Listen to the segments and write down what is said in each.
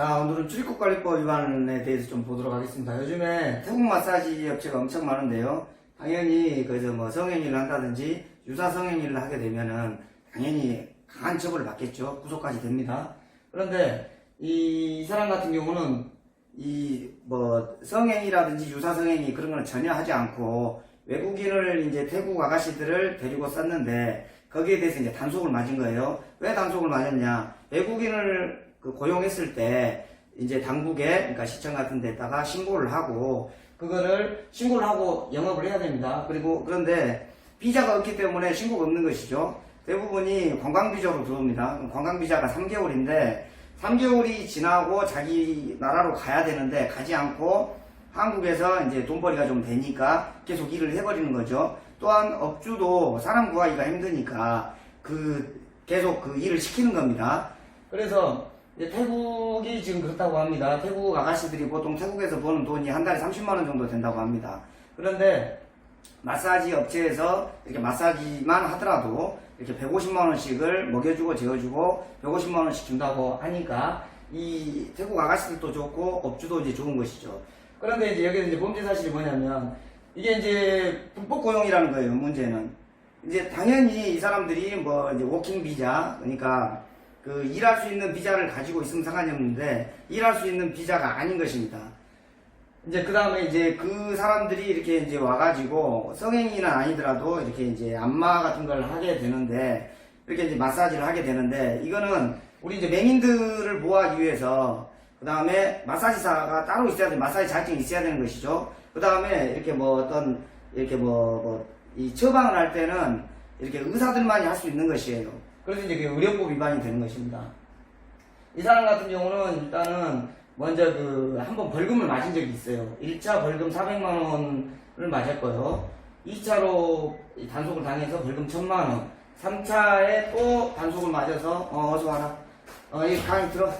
자, 오늘은 출입국관리법 위반에 대해서 좀 보도록 하겠습니다. 요즘에 태국 마사지 업체가 엄청 많은데요. 당연히 그래서 뭐 성행위를 한다든지 유사 성행위를 하게 되면은 당연히 강한 처벌을 받겠죠. 구속까지 됩니다. 그런데 이, 이 사람 같은 경우는 이 뭐 성행위라든지 유사 성행위 그런 거는 전혀 하지 않고 외국인을 이제 태국 아가씨들을 데리고 썼는데 거기에 대해서 이제 단속을 맞은 거예요. 왜 단속을 맞았냐? 외국인을 그 고용했을 때 이제 당국에 그러니까 시청 같은 데다가 신고를 하고 그거를 신고를 하고 영업을 해야 됩니다. 그리고 그런데 비자가 없기 때문에 신고가 없는 것이죠. 대부분이 관광비자로 들어옵니다. 관광비자가 3개월인데 3개월이 지나고 자기 나라로 가야 되는데 가지 않고 한국에서 이제 돈벌이가 좀 되니까 계속 일을 해버리는 거죠. 또한 업주도 사람 구하기가 힘드니까 그 계속 그 일을 시키는 겁니다. 그래서 태국이 지금 그렇다고 합니다. 태국 아가씨들이 보통 태국에서 버는 돈이 한 달에 30만 원 정도 된다고 합니다. 그런데 마사지 업체에서 이렇게 마사지만 하더라도 이렇게 150만 원씩을 먹여주고 재워주고 150만 원씩 준다고 하니까 이 태국 아가씨들도 좋고 업주도 이제 좋은 것이죠. 그런데 이제 여기서 이제 범죄 사실이 뭐냐면 이게 이제 불법 고용이라는 거예요. 문제는 이제 당연히 이 사람들이 뭐 이제 워킹 비자 그러니까 그 일할 수 있는 비자를 가지고 있으면 상관이 없는데 일할 수 있는 비자가 아닌 것입니다. 이제 그 다음에 이제 그 사람들이 이렇게 이제 와가지고 성행위는 아니더라도 이렇게 이제 안마 같은 걸 하게 되는데 이렇게 이제 마사지를 하게 되는데 이거는 우리 이제 맹인들을 보호하기 위해서 그 다음에 마사지사가 따로 있어야 돼 마사지 자격증이 있어야 되는 것이죠. 그 다음에 이렇게 뭐 어떤 이렇게 뭐 뭐 이 처방을 할 때는 이렇게 의사들만이 할 수 있는 것이에요. 그래서 이제 그 의료법 위반이 되는 것입니다. 이 사람 같은 경우는 일단은 먼저 그 한 번 벌금을 맞은 적이 있어요. 1차 벌금 400만 원을 맞았고요. 2차로 단속을 당해서 벌금 1000만 원. 3차에 또 단속을 맞아서 어, 어서 와라. 어, 이 강의 들어.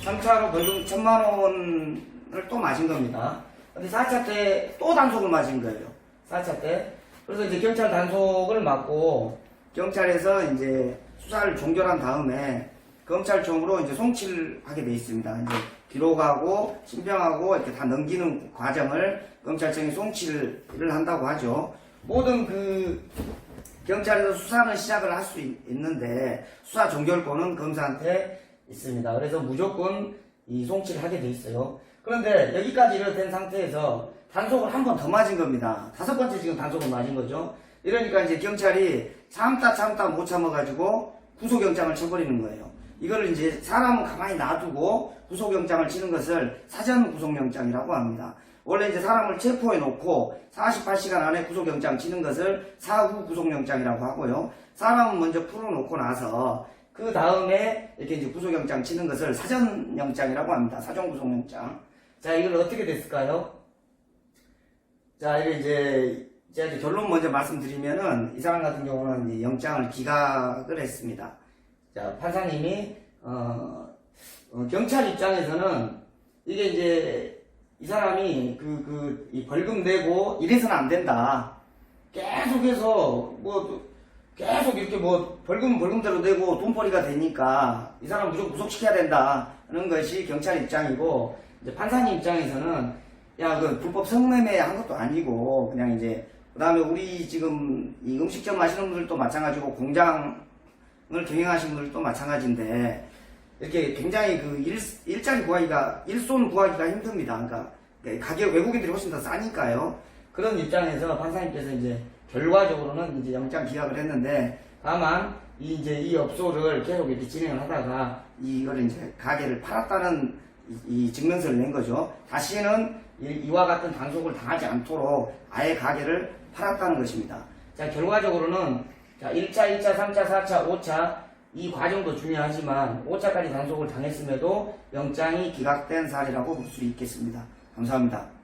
3차로 벌금 1000만 원을 또 맞은 겁니다. 근데 4차 때 또 단속을 맞은 거예요. 4차 때. 그래서 이제 경찰 단속을 맞고 경찰에서 이제 수사를 종결한 다음에 검찰총으로 이제 송치를 하게 돼 있습니다. 이제 기록하고 신병하고 이렇게 다 넘기는 과정을 검찰청이 송치를 한다고 하죠. 모든 그 경찰에서 수사는 시작을 할 수 있는데 수사 종결권은 검사한테 있습니다. 그래서 무조건 이 송치를 하게 돼 있어요. 그런데 여기까지 된 상태에서 단속을 한 번 더 맞은 겁니다. 다섯 번째 지금 단속을 맞은 거죠. 이러니까 이제 경찰이 참다 참다 못 참아가지고 구속영장을 쳐버리는 거예요. 이거를 이제 사람은 가만히 놔두고 구속영장을 치는 것을 사전 구속영장이라고 합니다. 원래 이제 사람을 체포해 놓고 48시간 안에 구속영장 치는 것을 사후 구속영장이라고 하고요. 사람은 먼저 풀어놓고 나서 그 다음에 이렇게 이제 구속영장 치는 것을 사전영장이라고 합니다. 사전 구속영장. 자, 이걸 어떻게 됐을까요? 자, 이게 이제 제가 이제 결론 먼저 말씀드리면은 이 사람 같은 경우는 영장을 기각을 했습니다. 자, 판사님이 어, 어, 경찰 입장에서는 이게 이제 이 사람이 그, 그, 이 벌금 내고 이래서는 안 된다. 계속해서 뭐 계속 이렇게 뭐 벌금 벌금대로 내고 돈벌이가 되니까 이 사람 무조건 구속시켜야 된다 하는 것이 경찰 입장이고 이제 판사님 입장에서는 야 그 불법 성매매 한 것도 아니고 그냥 이제 그다음에 우리 지금 이 음식점 하시는 분들도 마찬가지고 공장을 경영하시는 분들도 마찬가지인데 이렇게 굉장히 그 일, 일자리 구하기가 일손 구하기가 힘듭니다. 그러니까 가격 외국인들이 훨씬 더 싸니까요. 그런 입장에서 판사님께서 이제 결과적으로는 이제 영장 기각을 했는데 다만 이 이제 이 업소를 계속 이렇게 진행을 하다가 이거를 이제 가게를 팔았다는 이, 이 증명서를 낸 거죠. 다시는 이- 이와 같은 단속을 당하지 않도록 아예 가게를 팔았다는 것입니다. 자, 결과적으로는 자, 1차, 2차, 3차, 4차, 5차 이 과정도 중요하지만 5차까지 단속을 당했음에도 영장이 기각된 사례라고 볼 수 있겠습니다. 감사합니다.